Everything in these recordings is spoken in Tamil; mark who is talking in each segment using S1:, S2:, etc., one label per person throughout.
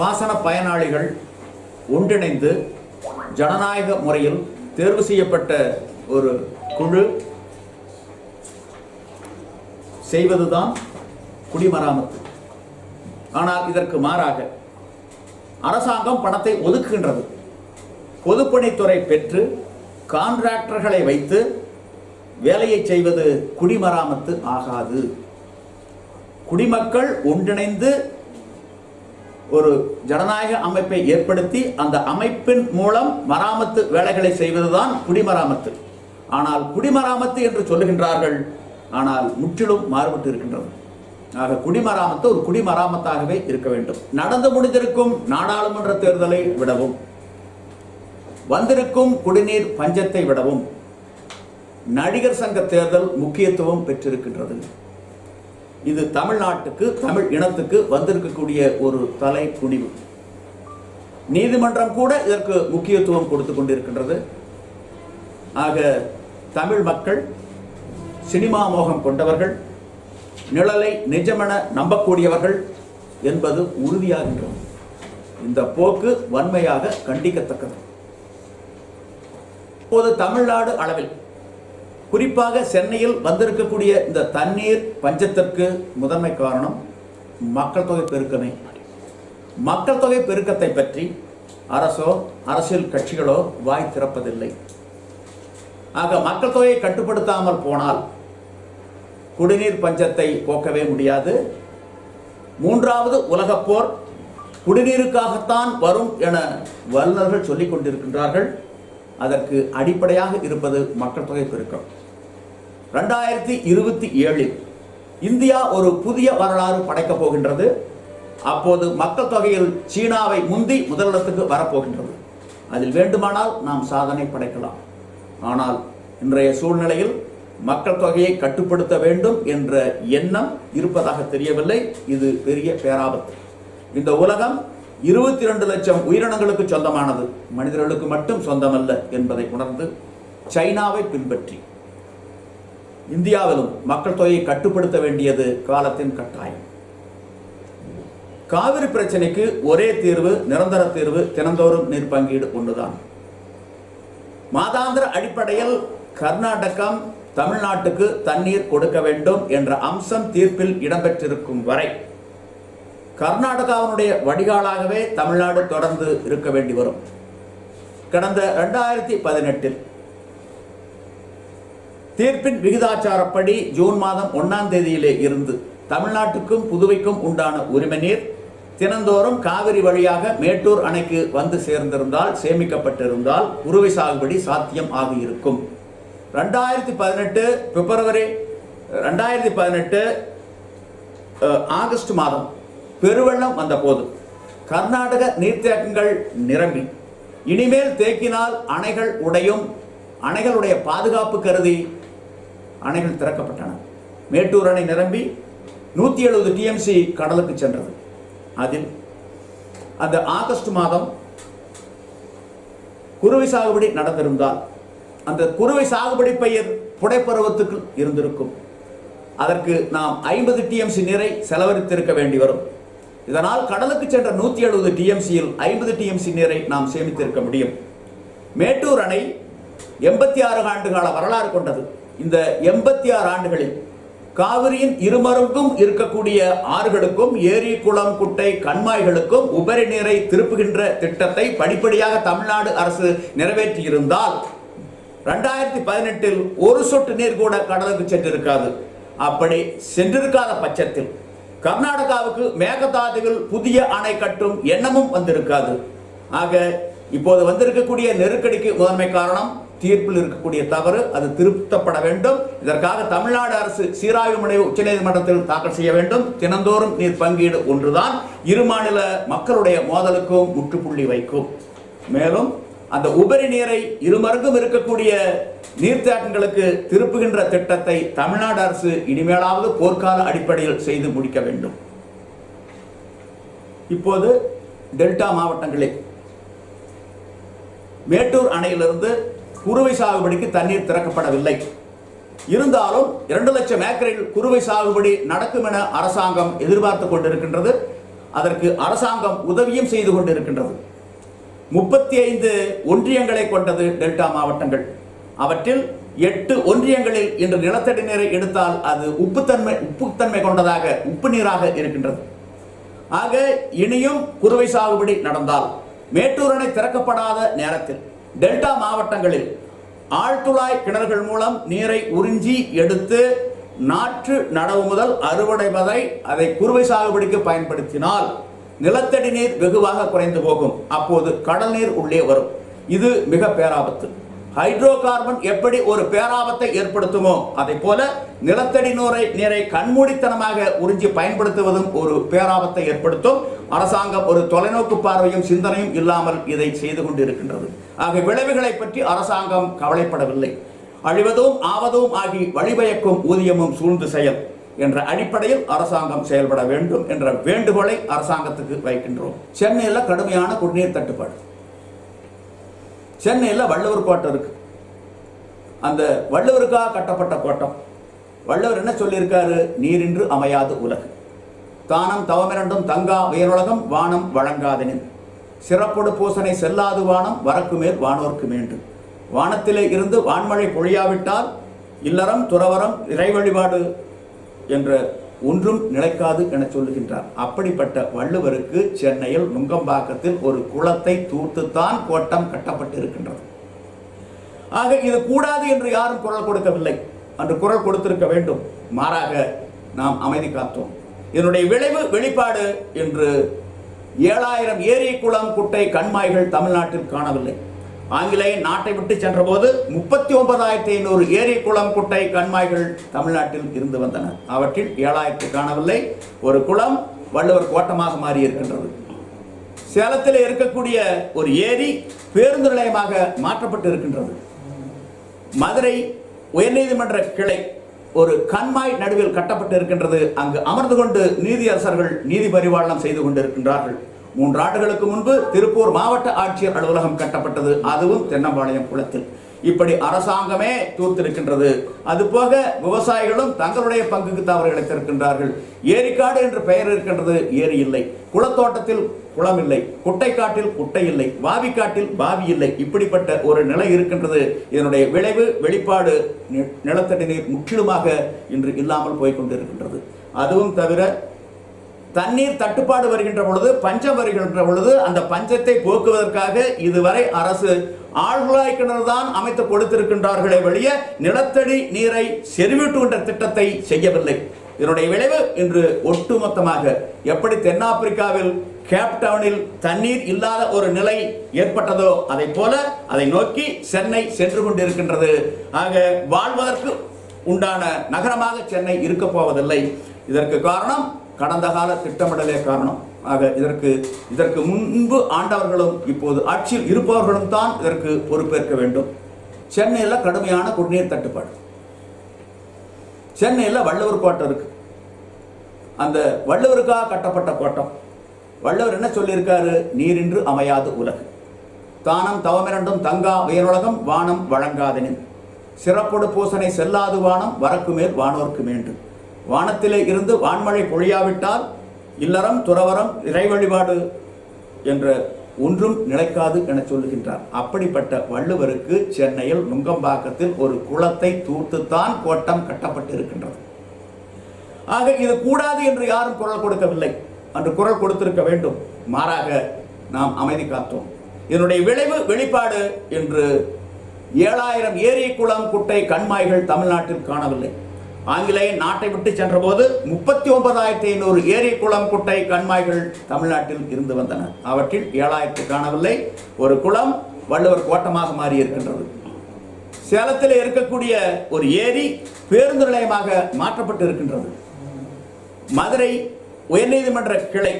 S1: பாசன பயனாளிகள் ஒன்றிணைந்து ஜனநாயக முறையில் தேர்வு செய்யப்பட்ட ஒரு குழு செய்வதுதான் குடிமராமத்து. ஆனால் இதற்கு மாறாக அரசாங்கம் பணத்தை ஒதுக்குகின்றது. பொதுப்பணித்துறை பெற்று கான்ட்ராக்டர்களை வைத்து வேலையை செய்வது குடிமராமத்து ஆகாது. குடிமக்கள் ஒன்றிணைந்து ஒரு ஜனநாயக அமைப்பை ஏற்படுத்தி அந்த அமைப்பின் மூலம் மராமத்து வேலைகளை செய்வதுதான் குடிமராமத்து. ஆனால் குடிமராமத்து என்று சொல்லுகின்றார்கள் ஆனால் முற்றிலும் மாறுபட்டு இருக்கின்றது ஆக குடிமராமத்து ஒரு குடிமராமத்தாகவே இருக்க வேண்டும். நடந்து முடிந்திருக்கும் நாடாளுமன்ற தேர்தலை விடவும் வந்திருக்கும் குடிநீர் பஞ்சத்தை விடவும் நடிகர் சங்க தேர்தல் முக்கியத்துவம் பெற்றிருக்கின்றது இது தமிழ்நாட்டுக்கு தமிழ் இனத்துக்கு வந்திருக்கக்கூடிய ஒரு தலை குனிவு நீதிமன்றம் கூட இதற்கு முக்கியத்துவம் கொடுத்து கொண்டிருக்கின்றது. ஆக தமிழ் மக்கள் சினிமா மோகம் கொண்டவர்கள் நிழலை நிஜமென நம்பக்கூடியவர்கள் என்பது உறுதியாகின்றது இந்த போக்கு வன்மையாக கண்டிக்கத்தக்கது. இப்போது தமிழ்நாடு அளவில் குறிப்பாக சென்னையில் வந்திருக்கக்கூடிய இந்த தண்ணீர் பஞ்சத்திற்கு முதன்மை காரணம் மக்கள் தொகை பெருக்கமே. மக்கள் தொகை பெருக்கத்தை பற்றி அரசோ அரசியல் கட்சிகளோ வாய் திறப்பதில்லை. ஆக மக்கள் தொகையை கட்டுப்படுத்தாமல் போனால் குடிநீர் பஞ்சத்தை போக்கவே முடியாது. மூன்றாவது உலகப் போர் குடிநீருக்காகத்தான் வரும் என வல்லுநர்கள் சொல்லிக் கொண்டிருக்கின்றார்கள். அதற்கு அடிப்படையாக இருப்பது மக்கள் தொகை பெருக்கம். ரெண்டாயிரத்தி இருபத்தி ஏழில் இந்தியா ஒரு புதிய வரலாறு படைக்கப் போகின்றது. அப்போது மக்கள் தொகையில் சீனாவை முந்தி முதலிடத்துக்கு வரப்போகின்றது. அதில் வேண்டுமானால் நாம் சாதனை படைக்கலாம். ஆனால் இன்றைய சூழ்நிலையில் மக்கள் தொகையை கட்டுப்படுத்த வேண்டும் என்ற எண்ணம் இருப்பதாக தெரியவில்லை. இது பெரிய பேராபத்து. இந்த உலகம் இருபத்தி ரெண்டு லட்சம் உயிரினங்களுக்கு சொந்தமானது. மனிதர்களுக்கு மட்டும் சொந்தமல்ல என்பதை உணர்ந்து சைனாவை பின்பற்றி. இந்தியாவிலும் மக்கள் தொகையை கட்டுப்படுத்த வேண்டியது காலத்தின் கட்டாயம். காவிரி பிரச்சனைக்கு ஒரே தீர்வு நிரந்தர தீர்வு தினந்தோறும் நீர் பங்கீடு ஒன்றுதான் மாதாந்திர அடிப்படையில் கர்நாடகம் தமிழ்நாட்டுக்கு தண்ணீர் கொடுக்க வேண்டும் என்ற அம்சம் தீர்ப்பில் இடம்பெற்றிருக்கும் வரை கர்நாடகாவினுடைய வடிகாலாகவே தமிழ்நாடு தொடர்ந்து இருக்க வேண்டி வரும். கடந்த ரெண்டாயிரத்தி பதினெட்டில் தீர்ப்பின் விகிதாச்சாரப்படி ஜூன் மாதம் ஒன்னாம் தேதியிலே இருந்து தமிழ்நாட்டுக்கும் புதுவைக்கும் உண்டான உரிமை நீர் தினந்தோறும் காவிரி வழியாக மேட்டூர் அணைக்கு வந்து சேர்ந்திருந்தால் சேமிக்கப்பட்டிருந்தால் குறுவை சாகுபடி சாத்தியம் ஆகியிருக்கும் ரெண்டாயிரத்தி பதினெட்டு பிப்ரவரி ரெண்டாயிரத்தி பதினெட்டு ஆகஸ்ட் மாதம் பெருவெள்ளம் வந்தபோது கர்நாடக நீர்த்தேக்கங்கள் நிரம்பி. இனிமேல் தேக்கினால் அணைகள் உடையும் அணைகளுடைய பாதுகாப்பு கருதி அணைகள் திறக்கப்பட்டன. மேட்டூர் அணை நிரம்பி நூற்றி எழுபது டிஎம்சி கடலுக்கு சென்றது. அதில் அந்த ஆகஸ்ட் மாதம் குருவி சாகுபடி நடந்திருந்தால் அந்த குருவை சாகுபடி பயிர் புடைப்பருவத்துக்கு இருந்திருக்கும். அதற்கு நாம் ஐம்பது டிஎம்சி நீரை செலவழித்திருக்க வேண்டி வரும். இதனால் கடலுக்கு சென்ற நூற்றி எழுபது டிஎம்சியில் ஐம்பது டிஎம்சி நீரை நாம் சேமித்திருக்க முடியும். மேட்டூர் அணை எண்பத்தி ஆறு ஆண்டுகால வரலாறு கொண்டது. இந்த எண்பத்தி ஆறு ஆண்டுகளில் காவிரியின் இருமருங்கும் இருக்கக்கூடிய ஆறுகளுக்கும் ஏரி குளம் குட்டை கண்மாய்களுக்கும் உபரி நீரை திருப்புகின்ற திட்டத்தை படிப்படியாக தமிழ்நாடு அரசு நிறைவேற்றியிருந்தால் ரெண்டாயிரத்தி பதினெட்டில் ஒரு சொட்டு நீர் கூட கடலுக்கு சென்றிருக்காது. அப்படி சென்றிருக்காத பட்சத்தில் கர்நாடகாவுக்கு மேகதாதுவில் புதிய அணை கட்டும் எண்ணமும் வந்திருக்காது. ஆக இப்போது வந்திருக்கக்கூடிய நெருக்கடிக்கு முதன்மை காரணம் தீர்ப்பில் இருக்கக்கூடிய தவறு அது திருத்தப்பட வேண்டும். இதற்காக தமிழ்நாடு அரசு சீராய்வு மனை உச்சநீதிமன்றத்தில் தாக்கல் செய்ய வேண்டும். தினந்தோறும் நீர் பங்கீடு ஒன்றுதான். இரு மாநில மக்களுடைய மோதலுக்கும் முற்றுப்புள்ளி வைக்கும். மேலும் அந்த உபரி நீரை இருமருங்கும் இருக்கக்கூடிய நீர்த்தேக்கங்களுக்கு திருப்புகின்ற திட்டத்தை தமிழ்நாடு அரசு இனிமேலாவது போர்க்கால அடிப்படையில் செய்து முடிக்க வேண்டும். இப்போது டெல்டா மாவட்டங்களில் மேட்டூர் அணையிலிருந்து குறுவை சாகுபடிக்கு தண்ணீர் திறக்கப்படவில்லை. இருந்தாலும் இரண்டு லட்சம் ஏக்கரில் குறுவை சாகுபடி நடக்கும் என அரசாங்கம் எதிர்பார்த்து கொண்டிருக்கின்றது. அதற்கு அரசாங்கம் உதவியும் செய்து கொண்டிருக்கின்றது. முப்பத்தி ஐந்து ஒன்றியங்களை கொண்டது டெல்டா மாவட்டங்கள். அவற்றில் எட்டு ஒன்றியங்களில் இன்று நிலத்தடி நீரை எடுத்தால் அது உப்புத்தன்மை உப்புத்தன்மை கொண்டதாக உப்பு நீராக இருக்கின்றது. ஆக இனியும் குறுவை சாகுபடி நடந்தால் மேட்டூர் அணை திறக்கப்படாத நேரத்தில் டெல்டா மாவட்டங்களில் ஆழ்துளாய் கிணறுகள் மூலம் நீரை உறிஞ்சி எடுத்து நாற்று நடவு முதல் அறுவடை வரை அதை குறுவை சாகுபடிக்கு பயன்படுத்தினால் நிலத்தடி நீர் வெகுவாக குறைந்து போகும். அப்போது கடல் நீர் உள்ளே வரும். இது மிக பேராபத்து. ஹைட்ரோ கார்பன் எப்படி ஒரு பேராபத்தை ஏற்படுத்துமோ அதை போல நிலத்தடி நீரை நீரை கண்மூடித்தனமாக உறிஞ்சி பயன்படுத்துவதும் ஒரு பேராபத்தை ஏற்படுத்தும். அரசாங்கம் ஒரு தொலைநோக்கு பார்வையும் சிந்தனையும் இல்லாமல் இதை செய்து கொண்டிருக்கின்றது. ஆக விளைவுகளை பற்றி அரசாங்கம் கவலைப்படவில்லை. அழிவதும் ஆவதும் ஆகி வழிபயக்கும் ஊதியமும் சூழ்ந்து செயல். என்ற அடிப்படையில் அரசாங்கம் செயல்பட வேண்டும் என்ற வேண்டுகோளை அரசாங்கத்துக்கு வைக்கின்றோம். சென்னையில் கடுமையான குடிநீர் தட்டுப்பாடு. சென்னையில் வள்ளுவர் கோட்டம் இருக்கு. அந்த வள்ளுவருக்காக கட்டப்பட்ட கோட்டம். வள்ளுவர் என்ன சொல்லியிருக்காரு? நீரின்று அமையாது உலகு. தானம் தவமிரண்டும் தங்கா உயருலகம் வானம் வழங்காதனின். சிறப்பொடு பூசனை செல்லாது வானம் வரக்கு மேல் வானோர்க்கு மீண்டும் வானத்திலே இருந்து வான்மழை பொழியாவிட்டால் இல்லறம் துறவரம் இறை வழிபாடு என்ற ஒன்றும் நிலைக்காது என சொல்லுகின்றார். அப்படிப்பட்ட வள்ளுவருக்கு சென்னையில் நுங்கம்பாக்கத்தில் ஒரு குளத்தை தூர்த்துத்தான் கோட்டம் கட்டப்பட்டிருக்கின்றது. ஆக இது கூடாது என்று யாரும் குரல் கொடுக்கவில்லை. அன்று குரல் கொடுத்திருக்க வேண்டும். மாறாக நாம் அமைதி காத்தோம். இதனுடைய விளைவு வெளிப்பாடு என்று ஏழாயிரம் ஏரி குளம் குட்டை கண்மாய்கள் தமிழ்நாட்டில் காணவில்லை. ஆங்கிலேய நாட்டை விட்டு சென்றபோது முப்பத்தி ஒன்பதாயிரத்தி ஐநூறு ஏரி குளம் குட்டை கண்மாய்கள் தமிழ்நாட்டில் இருந்து வந்தன. அவற்றில் ஏழாயிரத்து காணவில்லை. ஒரு குளம் வள்ளுவர் கோட்டமாக மாறி இருக்கின்றது சேலத்தில் இருக்கக்கூடிய ஒரு ஏரி பேருந்து நிலையமாக மாற்றப்பட்டு இருக்கின்றது மதுரை உயர்நீதிமன்ற கிளை ஒரு கண்மாய் நடுவில் கட்டப்பட்டு இருக்கின்றது அங்கு அமர்ந்து கொண்டு நீதியரசர்கள் நீதி பரிபாலனம் செய்து கொண்டிருக்கின்றார்கள். மூன்று ஆண்டுகளுக்கு முன்பு திருப்பூர் மாவட்ட ஆட்சியர் அலுவலகம் கட்டப்பட்டது. அதுவும் தென்னம்பாளையம் குளத்தில். இப்படி அரசாங்கமே தூர்த்திருக்கின்றது. அதுபோக விவசாயிகளும் தங்களுடைய பங்குக்கு தவறு இழைத்திருக்கின்றார்கள். ஏரிக்காடு என்று பெயர் இருக்கின்றது ஏரி இல்லை. குளத்தோட்டத்தில் குளம் இல்லை. குட்டைக்காட்டில் குட்டை இல்லை. வாவிக்காட்டில் பாவி இல்லை. இப்படிப்பட்ட ஒரு நிலை இருக்கின்றது. இதனுடைய விளைவு வெளிப்பாடு நிலத்தடி நீர் முற்றிலுமாக இன்று இல்லாமல் போய்கொண்டிருக்கின்றது அதுவும் தவிர தண்ணீர் தட்டுப்பாடு வருகின்ற பொழுது பஞ்சம் வருகின்ற பொழுது அந்த பஞ்சத்தை போக்குவதற்காக இதுவரை அரசு ஆழ்குழாய் கிணறு தான் அமைத்து கொடுத்திருக்கின்றார்களே வெளியே நிலத்தடி நீரை செறிவூட்டுகின்ற திட்டத்தை செய்யவில்லை. இதனுடைய விளைவு இன்று ஒட்டுமொத்தமாக எப்படி தென்னாப்பிரிக்காவில் கேப்டவுனில் தண்ணீர் இல்லாத ஒரு நிலை ஏற்பட்டதோ அதை போல அதை நோக்கி சென்னை சென்று கொண்டிருக்கின்றது. ஆக வாழ்வதற்கு உண்டான நகரமாக சென்னை இருக்க போவதில்லை. இதற்கு காரணம் கடந்த கால திட்டமிடலே காரணம். ஆக இதற்கு இதற்கு முன்பு ஆண்டவர்களும் இப்போது ஆட்சியில் இருப்பவர்களும் தான் இதற்கு பொறுப்பேற்க வேண்டும். சென்னையில் கடுமையான குடிநீர் தட்டுப்பாடு. சென்னையில் வள்ளுவர் கோட்டம் இருக்கு. அந்த வள்ளுவருக்காக கட்டப்பட்ட கோட்டம். வள்ளுவர் என்ன சொல்லியிருக்காரு? நீரின்று அமையாது உலகு. தானம் தவமிரண்டும் தங்கா உயருலகம் வானம் வழங்காதனின் சிறப்போடு பூசனை செல்லாது வானம் வரக்கு மேல் வானோர்க்கு மீண்டும். வானத்திலே இருந்து வான்மழை பொழியாவிட்டால் இல்லறம் துறவரம் இறை வழிபாடு என்ற ஒன்றும் நிலைக்காது என சொல்லுகின்றார். அப்படிப்பட்ட வள்ளுவருக்கு சென்னையில் நுங்கம்பாக்கத்தில் ஒரு குளத்தை தூர்த்துத்தான் கோட்டம் கட்டப்பட்டிருக்கின்றது. ஆக இது கூடாது என்று யாரும் குரல் கொடுக்கவில்லை. அன்று குரல் கொடுத்திருக்க வேண்டும். மாறாக நாம் அமைதி காத்தோம். இதனுடைய விளைவு வெளிப்பாடு என்று ஏழாயிரம் ஏரி குளம் குட்டை கண்மாய்கள் தமிழ்நாட்டில் காணவில்லை. ஆங்கிலேய நாட்டை விட்டு சென்றபோது முப்பத்தி ஒன்பதாயிரத்தி ஐநூறு ஏரி குளம் குட்டை கண்மாய்கள் தமிழ்நாட்டில் இருந்து வந்தன. அவற்றில் ஏழாயிரத்து காணவில்லை. ஒரு குளம் வள்ளுவர் கோட்டமாக மாறி இருக்கின்றது சேலத்தில் இருக்கக்கூடிய ஒரு ஏரி பேருந்து நிலையமாக மாற்றப்பட்டு இருக்கின்றது. மதுரை உயர்நீதிமன்ற கிளை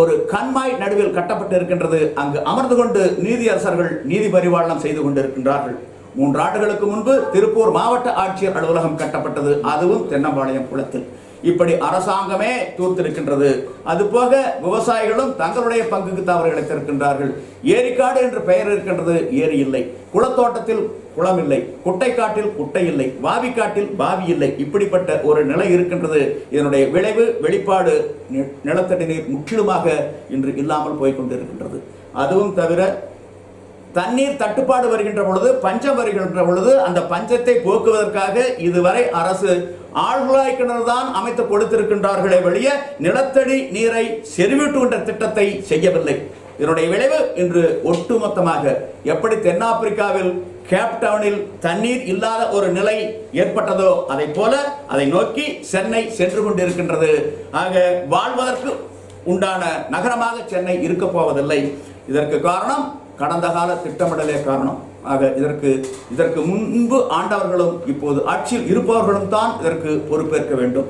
S1: ஒரு கண்மாய் நடுவில் கட்டப்பட்டு இருக்கின்றது. அங்கு அமர்ந்து கொண்டு நீதியரசர்கள் நீதி பரிபாலனம் செய்து கொண்டிருக்கின்றார்கள். மூன்று ஆண்டுகளுக்கு முன்பு திருப்பூர் மாவட்ட ஆட்சியர் அலுவலகம் கட்டப்பட்டது. அதுவும் தென்னம்பாளையம் குளத்தில். இப்படி அரசாங்கமே தூர்த்திருக்கின்றது. அதுபோக விவசாயிகளும் தங்களுடைய பங்குக்கு தவறு இழைத்திருக்கின்றார்கள். ஏரிக்காடு என்று பெயர் இருக்கின்றது ஏரி இல்லை. குளத்தோட்டத்தில் குளம் இல்லை. குட்டைக்காட்டில் குட்டை இல்லை. வாவி பாவி இல்லை. இப்படிப்பட்ட ஒரு நிலை இருக்கின்றது. இதனுடைய விளைவு வெளிப்பாடு நிலத்தடி நீர் முற்றிலுமாக இன்று இல்லாமல் போய்கொண்டிருக்கின்றது அதுவும் தவிர தண்ணீர் தட்டுப்பாடு வருகின்ற பொழுது பஞ்சம் வருகின்ற பொழுது அந்த பஞ்சத்தை போக்குவதற்காக இதுவரை அரசு ஆழ்குழாய் கிணறு தான் அமைத்து கொடுத்திருக்கின்றார்களே வெளிய நிலத்தடி நீரை செறிவூட்டுகின்ற திட்டத்தை செய்யவில்லை. இதனுடைய விளைவு இன்று ஒட்டுமொத்தமாக எப்படி தென்னாப்பிரிக்காவில் கேப்டவுனில் தண்ணீர் இல்லாத ஒரு நிலை ஏற்பட்டதோ அதை போல அதை நோக்கி சென்னை சென்று கொண்டிருக்கின்றது. ஆக வாழ்வதற்கு உண்டான நகரமாக சென்னை இருக்க போவதில்லை. இதற்கு காரணம் கடந்த கால திட்டமிடலே காரணம். ஆக இதற்கு இதற்கு முன்பு ஆண்டவர்களும் இப்போது ஆட்சியில் இருப்பவர்களும் தான் இதற்கு பொறுப்பேற்க வேண்டும்.